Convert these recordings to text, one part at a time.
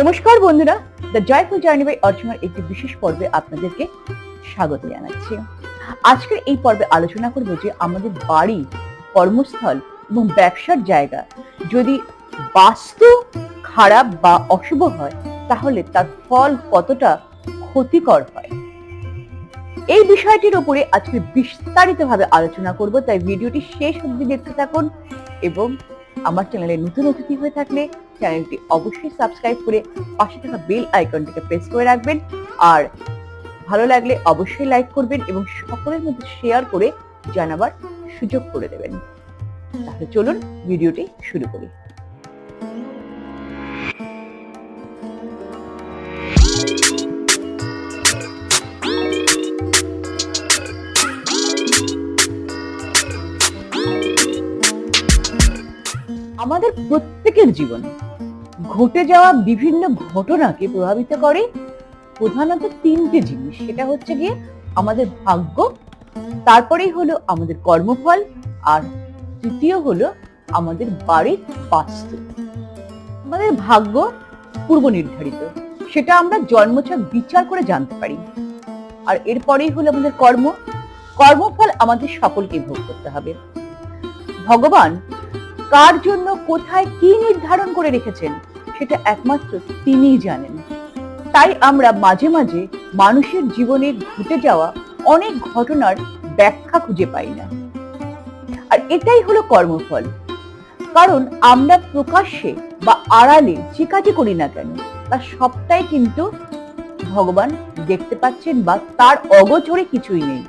নমস্কার বন্ধুরা the joyful journey by অর্চনার একটি বিশেষ পর্বে আপনাদেরকে স্বাগত জানাচ্ছি। আজকের এই পর্বে আলোচনা করব যে আমাদের বাড়ি, কর্মস্থল এবং ব্যবসার জায়গা যদি বাস্তু, খারাপ বা অশুভ হয়, তাহলে তার ফল কতটা ক্ষতিকর হয়? এই বিষয়টির উপরে আজকে বিস্তারিতভাবে আলোচনা করব, তাই ভিডিওটি শেষ অবধি দেখতে থাকুন এবং আমার চ্যানেলে নতুন অতিথি হয়ে থাকলে চ্যানেলটি অবশ্যই সাবস্ক্রাইব করে পাশে থাকা বেল আইকনটিকে প্রেস করে রাখবেন। আর ভালো লাগলে অবশ্যই লাইক করবেন এবং সকলের মধ্যে শেয়ার করে জানাবার সুযোগ করে দেবেন। তাহলে চলুন ভিডিওটি শুরু করি। আমাদের প্রত্যেকের জীবনে। ঘটে যাওয়া বিভিন্ন ঘটনাকে প্রভাবিত করে প্রধানত তিনটে জিনিস। সেটা হচ্ছে গিয়ে আমাদের ভাগ্য, তারপরেই হলো আমাদের কর্মফল, আর তৃতীয় হলো আমাদের বাড়ির বাস্তু। আমাদের ভাগ্য পূর্ব নির্ধারিত। সেটা আমরা জন্মছক বিচার করে জানতে পারি। আর এরপরেই হলো আমাদের কর্ম। কর্মফল আমাদের সকলকে ভোগ করতে হবে। ভগবান কার জন্য কোথায় কি নির্ধারণ করে রেখেছেন, সেটা একমাত্র তিনিই জানেন। তাই আমরা মাঝে মাঝে মানুষের জীবনে ঘটে যাওয়া অনেক ঘটনার ব্যাখ্যা খুঁজে পাই না। আর এটাই হলো কর্মফল। কারণ আমরা প্রকাশ্যে বা আড়ালে যে কাজই করি না কেন তার সবটাই কিন্তু ভগবান দেখতে পাচ্ছেন বা তার অগোচরে কিছুই নেই।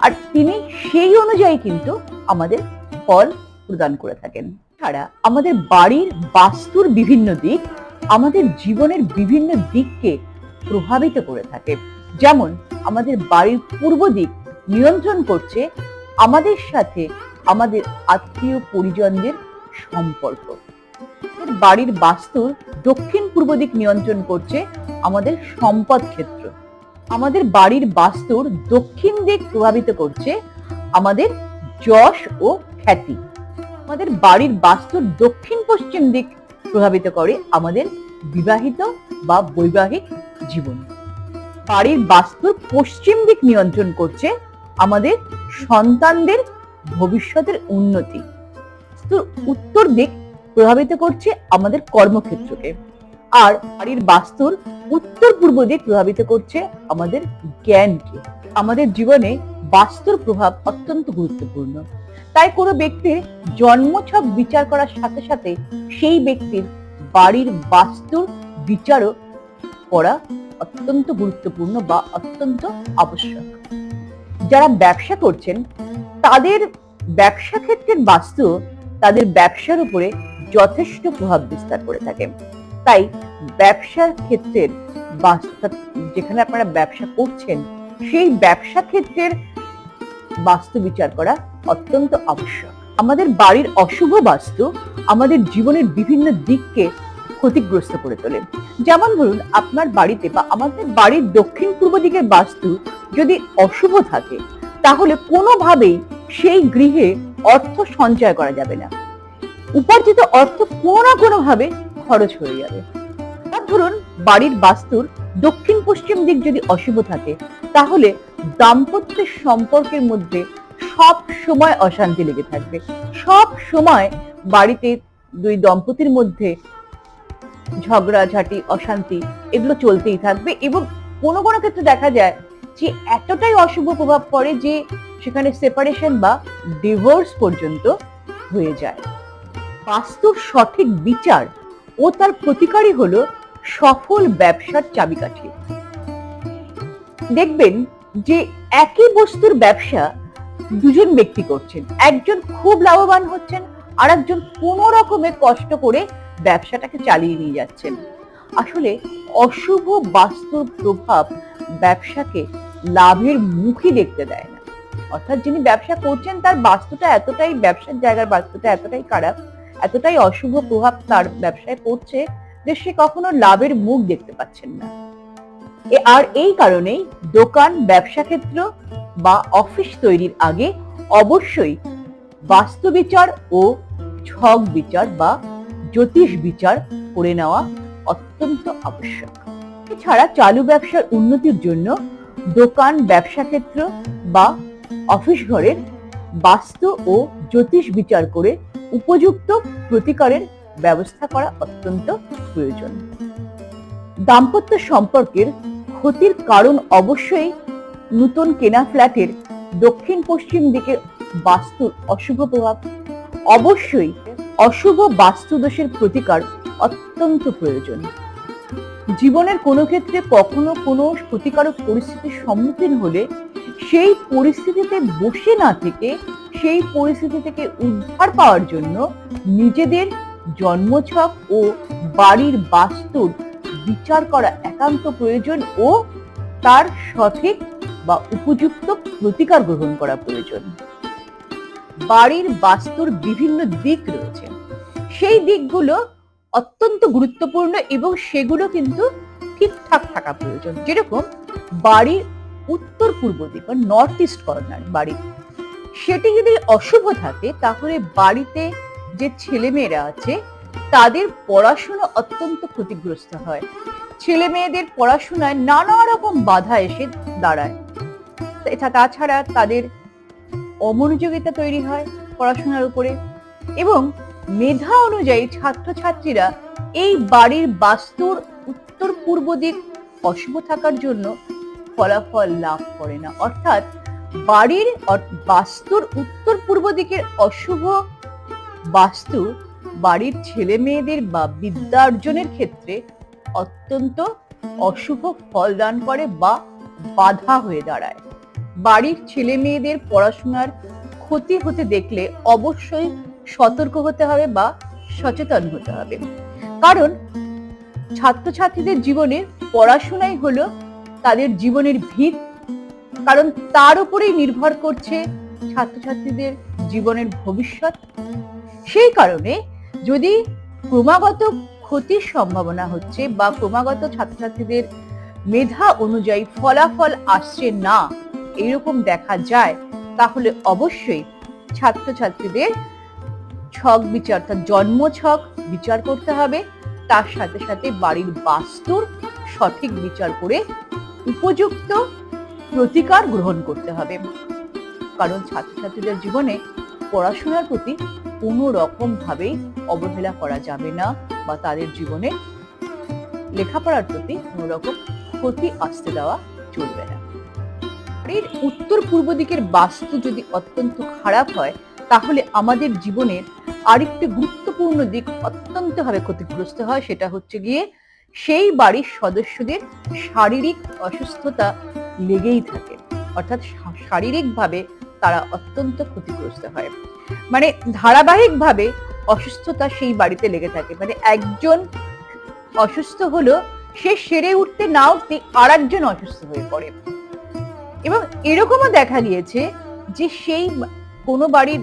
আর তিনি সেই অনুযায়ী কিন্তু আমাদের ফল প্রদান করে থাকেন। ছাড়া আমাদের বাড়ির বাস্তুর বিভিন্ন দিক, আমাদের জীবনের বিভিন্ন দিককে প্রভাবিত করে থাকে। যেমন, আমাদের বাড়ির পূর্ব দিক নিয়ন্ত্রণ করছে আমাদের সাথে আমাদের আত্মীয় পরিজনদের সম্পর্ক। বাড়ির বাস্তুর দক্ষিণ পূর্ব দিক নিয়ন্ত্রণ করছে আমাদের সম্পদ ক্ষেত্র। আমাদের বাড়ির বাস্তুর দক্ষিণ দিক প্রভাবিত করছে আমাদের যশ ও খ্যাতি। আমাদের বাড়ির বাস্তুর দক্ষিণ পশ্চিম দিক প্রভাবিত করে আমাদের বিবাহিত বা বৈবাহিক জীবন। বাড়ির বাস্তুর পশ্চিম দিক নিয়ন্ত্রণ করছে আমাদের সন্তানদের ভবিষ্যতের উন্নতি। উত্তর দিক প্রভাবিত করছে আমাদের কর্মক্ষেত্রকে। আর বাড়ির বাস্তুর উত্তর পূর্ব দিক প্রভাবিত করছে আমাদের জ্ঞানকে। আমাদের জীবনে বাস্তুর প্রভাব অত্যন্ত গুরুত্বপূর্ণ। তাই কোনো ব্যক্তির জন্মছক বিচার করার সাথে সাথে সেই ব্যক্তির বাড়ির বাস্তুর বিচারও করা অত্যন্ত গুরুত্বপূর্ণ বা অত্যন্ত আবশ্যক। যারা ব্যবসা করছেন, তাদের ব্যবসা ক্ষেত্রের বাস্তু তাদের ব্যবসার উপরে যথেষ্ট প্রভাব বিস্তার করে থাকে। তাই ব্যবসার ক্ষেত্রের বাস্তু, যেখানে আপনারা ব্যবসা করছেন, সেই ব্যবসা ক্ষেত্রের বাস্তু বিচার করা অত্যন্ত আবশ্যক। আমাদের বাড়ির অশুভ বাস্তু আমাদের জীবনের বিভিন্ন দিককে ক্ষতিগ্রস্ত করে তোলে। যেমন ধরুন, আপনার বাড়িতে বা আমাদের বাড়ির দক্ষিণ পূর্ব দিকের বাস্তু যদি অশুভ থাকে, তাহলে কোনোভাবেই সেই গৃহে অর্থ সঞ্চয় করা যাবে না। উপার্জিত অর্থ কোনো না কোনো ভাবে খরচ হয়ে যাবে। ধরুন, বাড়ির বাস্তুর দক্ষিণ পশ্চিম দিক যদি অশুভ থাকে, তাহলে দাম্পত্যের সম্পর্কের মধ্যে সব সময় অশান্তি লেগে থাকবে। সব সময় বাড়িতে দুই দম্পতির মধ্যে ঝগড়াঝাটি, অশান্তি এগুলো চলতেই থাকবে এবং কোনো কোনো ক্ষেত্রে দেখা যায় যে এতটাই অশুভ প্রভাব পড়ে যে সেখানে সেপারেশন বা ডিভোর্স পর্যন্ত হয়ে যায়। বাস্তুর সঠিক বিচার ও তার প্রতিকারই হলো সফল ব্যবসার চাবিকাঠি। দেখবেন যে একই বস্তুর ব্যবসা দুজন ব্যক্তি করছেন। একজন খুব লাভবান হচ্ছেন আর একজন কোনো রকমে কষ্ট করে ব্যবসাটাকে চালিয়ে নিয়ে যাচ্ছেন। আসলে অশুভ বাস্তুর প্রভাব ব্যবসাকে লাভের মুখই দেখতে দেয় না। অর্থাৎ যিনি ব্যবসা করছেন, তার বাস্তুটা এতটাই ব্যবসার জায়গার বাস্তুটা এতটাই খারাপ, এতটাই অশুভ প্রভাব তার ব্যবসায় পড়ছে যে সে কখনো লাভের মুখ দেখতে পাচ্ছেন না। আর এই কারণেই দোকান, ব্যবসা ক্ষেত্র বা অফিস তৈরির আগে অবশ্যই বাস্তু বিচার ও ছক বিচার বা জ্যোতিষ বিচার করে নেওয়া অত্যন্ত আবশ্যক। এছাড়া চালু ব্যবসার উন্নতির জন্য দোকান, ব্যবসা ক্ষেত্র বা অফিস ঘরের বাস্তু ও জ্যোতিষ বিচার করে উপযুক্ত প্রতিকারের ব্যবস্থা করা অত্যন্ত প্রয়োজন। দাম্পত্য সম্পর্কের ক্ষতির কারণ অবশ্যই নতুন কেনা ফ্ল্যাটের দক্ষিণ পশ্চিম দিকের বাস্তুর অশুভ প্রভাব। অবশ্যই অশুভ বাস্তু দোষের প্রতিকার অত্যন্ত প্রয়োজন। জীবনের কোনো ক্ষেত্রে কখনো কোনো ক্ষতিকারক পরিস্থিতির সম্মুখীন হলে সেই পরিস্থিতিতে বসে না থেকে সেই পরিস্থিতি থেকে উদ্ধার পাওয়ার জন্য নিজেদের জন্মছক ও বাড়ির বাস্তুর বিচার করা একান্ত প্রয়োজন ও তার সঠিক বা উপযুক্ত প্রতিকার গ্রহণ করা প্রয়োজন। বাড়ির বাস্তুর বিভিন্ন দিক রয়েছে। সেই দিকগুলো অত্যন্ত গুরুত্বপূর্ণ এবং সেগুলো কিন্তু ঠিকঠাক থাকা প্রয়োজন। যেরকম বাড়ির উত্তর পূর্ব দিক বা নর্থ ইস্ট কর্নার বাড়ি। সেটি যদি অশুভ থাকে, তাহলে বাড়িতে যে ছেলে মেয়েরা আছে তাদের পড়াশোনা অত্যন্ত ক্ষতিগ্রস্ত হয়। ছেলে মেয়েদের পড়াশোনায় নানা রকম বাধা এসে দাঁড়ায়। তাছাড়া তাদের অমনোযোগিতা তৈরি হয় পড়াশোনার উপরে এবং মেধা অনুযায়ী ছাত্রছাত্রীরা এই বাড়ির বাস্তুর উত্তর পূর্ব দিক অশুভ থাকার জন্য ফলাফল লাভ করে না। অর্থাৎ বাড়ির বাস্তুর উত্তর পূর্ব দিকের অশুভ বাস্তু বাড়ির ছেলে মেয়েদের বা বিদ্যা অর্জনের ক্ষেত্রে অত্যন্ত অশুভ ফল দান করে বা বাধা হয়ে দাঁড়ায়। বাড়ির ছেলে মেয়েদের পড়াশোনার ক্ষতি হতে দেখলে অবশ্যই সতর্ক হতে হবে বা সচেতন হতে হবে। কারণ ছাত্রছাত্রীদের জীবনে পড়াশোনাই হলো তাদের জীবনের ভিত। কারণ তার উপরেই নির্ভর করছে ছাত্রছাত্রীদের জীবনের ভবিষ্যৎ। সেই কারণে যদি ক্রমাগত ক্ষতির সম্ভাবনা হচ্ছে বা ক্রমাগত ছাত্রছাত্রীদের মেধা অনুযায়ী ফলাফল আসছে না, এরকম দেখা যায়, তাহলে অবশ্যই ছাত্রছাত্রীদের ছক বিচার অর্থাৎ জন্ম ছক বিচার করতে হবে। তার সাথে সাথে বাড়ির বাস্তুর সঠিক বিচার করে উপযুক্ত প্রতিকার গ্রহণ করতে হবে। কারণ ছাত্রছাত্রীদের জীবনে পড়াশোনার প্রতি কোনো রকম ভাবেই অবহেলা করা যাবে না বা তাদের জীবনে লেখাপড়ার প্রতি কোনো রকম ক্ষতি আসতে দেওয়া চলবে না। এর উত্তর পূর্ব দিকের বাস্তু যদি অত্যন্ত খারাপ হয়, তাহলে আমাদের জীবনের আরেকটি গুরুত্বপূর্ণ দিক অত্যন্ত ভাবে ক্ষতিগ্রস্ত হয়, সেটা হচ্ছে গিয়ে সেই বাড়ির সদস্যদের শারীরিক অসুস্থতা লেগেই থাকে। অর্থাৎ শারীরিকভাবে তারা অত্যন্ত ক্ষতিগ্রস্ত হয়। মানে ধারাবাহিকভাবে অসুস্থতা সেই বাড়িতে লেগে থাকে। মানে একজন অসুস্থ হলো, সে সেরে উঠতে না উঠতে আর একজন অসুস্থ হয়ে পড়ে। এবং এরকমও দেখা গিয়েছে যে সেই কোনো বাড়ির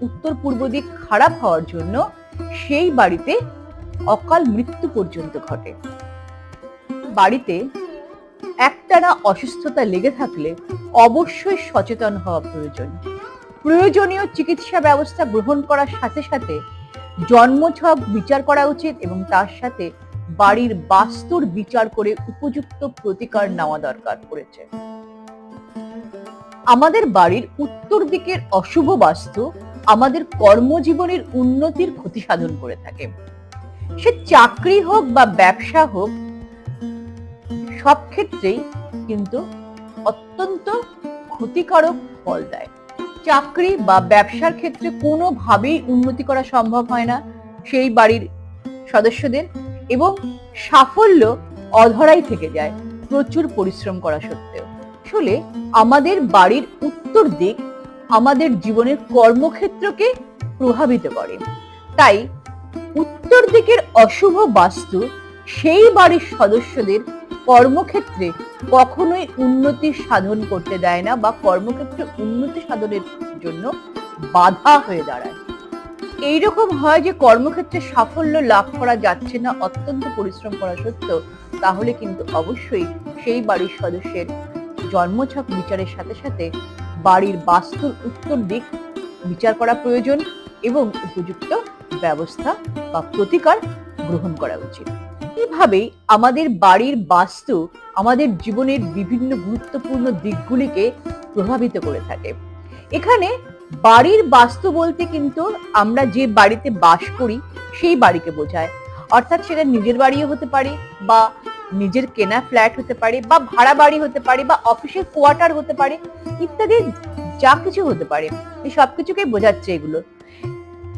উত্তর পূর্ব দিক খারাপ হওয়ার জন্য সেই বাড়িতে অকাল মৃত্যু পর্যন্ত ঘটে। বাড়িতে একটানা অসুস্থতা লেগে থাকলে অবশ্যই সচেতন হওয়া প্রয়োজন। প্রয়োজনীয় চিকিৎসা ব্যবস্থা গ্রহণ করার সাথে সাথে জন্মছক বিচার করা উচিত এবং তার সাথে বাড়ির বাস্তুর বিচার করে উপযুক্ত প্রতিকার নেওয়া দরকার পড়েছে। আমাদের বাড়ির উত্তর দিকের অশুভ বাস্তু আমাদের কর্মজীবনের উন্নতির ক্ষতি সাধন করে থাকে। সে চাকরি হোক বা ব্যবসা হোক সব ক্ষেত্রেই কিন্তু অত্যন্ত ক্ষতিকারক ফল দেয়। চাকরি বা ব্যবসার ক্ষেত্রে কোনোভাবেই উন্নতি করা সম্ভব হয় না সেই বাড়ির সদস্যদের এবং সাফল্য অধরাই থেকে যায় প্রচুর পরিশ্রম করা সত্ত্বেও। আসলে আমাদের বাড়ির উত্তর দিক আমাদের জীবনের কর্মক্ষেত্রকে প্রভাবিত করে। তাই উত্তর দিকের অশুভ বাস্তু সেই বাড়ির সদস্যদের কর্মক্ষেত্রে কখনোই উন্নতি সাধন করতে দেয় না বা কর্মক্ষেত্রে উন্নতি সাধনের জন্য বাধা হয়ে দাঁড়ায়। এইরকম হয় যে কর্মক্ষেত্রে সাফল্য লাভ করা যাচ্ছে না, অত্যন্ত পরিশ্রম করা সত্ত্বেও, তাহলে কিন্তু অবশ্যই সেই বাড়ির সদস্যের জন্মছক বিচারের সাথে সাথে বাড়ির বাস্তুর উত্তর দিক বিচার করা প্রয়োজন এবং উপযুক্ত ব্যবস্থা বা প্রতিকার গ্রহণ করা উচিত। এইভাবেই আমাদের বাড়ির বাস্তু আমাদের জীবনের বিভিন্ন গুরুত্বপূর্ণ দিকগুলিকে প্রভাবিত করে থাকে। এখানে বাড়ির বাস্তু বলতে কিন্তু আমরা যে বাড়িতে বাস করি, সেই বাড়িকে বোঝায়। অর্থাৎ সেটা নিজের বাড়িও হতে পারে বা নিজের কেনা ফ্ল্যাট হতে পারে বা ভাড়া বাড়ি হতে পারে বা অফিসের কোয়ার্টার হতে পারে ইত্যাদি যা কিছু হতে পারে। সবকিছুকে বোঝাচ্ছে এগুলো।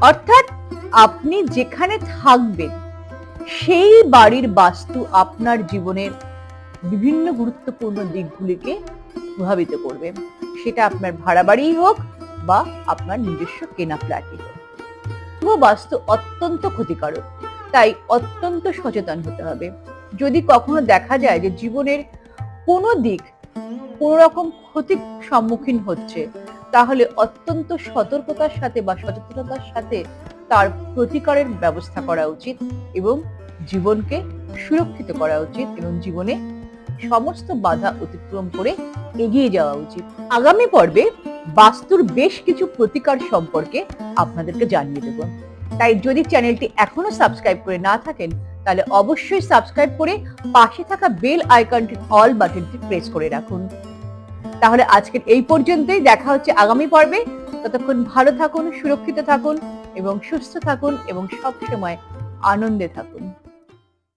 অর্থাৎ আপনি যেখানে থাকবেন সেই বাড়ির বাস্তু আপনার জীবনের বিভিন্ন গুরুত্বপূর্ণ দিকগুলিকে প্রভাবিত করবে। সেটা আপনার ভাড়া বাড়িই হোক বা আপনার নিজস্ব কেনা ফ্ল্যাটই হোক। শুভ বাস্তু অত্যন্ত ক্ষতিকারক, তাই অত্যন্ত সচেতন হতে হবে। যদি কখনো দেখা যায় যে জীবনের কোনো দিক কোনো রকম ক্ষতির সম্মুখীন হচ্ছে, তাহলে অত্যন্ত সতর্কতার সাথে বা সচেতনতার সাথে তার প্রতিকারের ব্যবস্থা করা উচিত এবং জীবনকে সুরক্ষিত করা উচিত এবং জীবনে সমস্ত বাধা অতিক্রম করে এগিয়ে যাওয়া উচিত। আগামী পর্বে বাস্তুর বেশ কিছু প্রতিকার সম্পর্কে আপনাদেরকে জানিয়ে দেব। তাই যদি চ্যানেলটি এখনও সাবস্ক্রাইব করে না থাকেন, তাহলে অবশ্যই সাবস্ক্রাইব করে পাশে থাকা বেল আইকনটি অল বাটনটি প্রেস করে রাখুন। তাহলে আজকের এই পর্যন্তই। দেখা হচ্ছে আগামী পর্বে। ততক্ষণ ভালো থাকুন, সুরক্ষিত থাকুন এবং সুস্থ থাকুন এবং সব সময় আনন্দে থাকুন।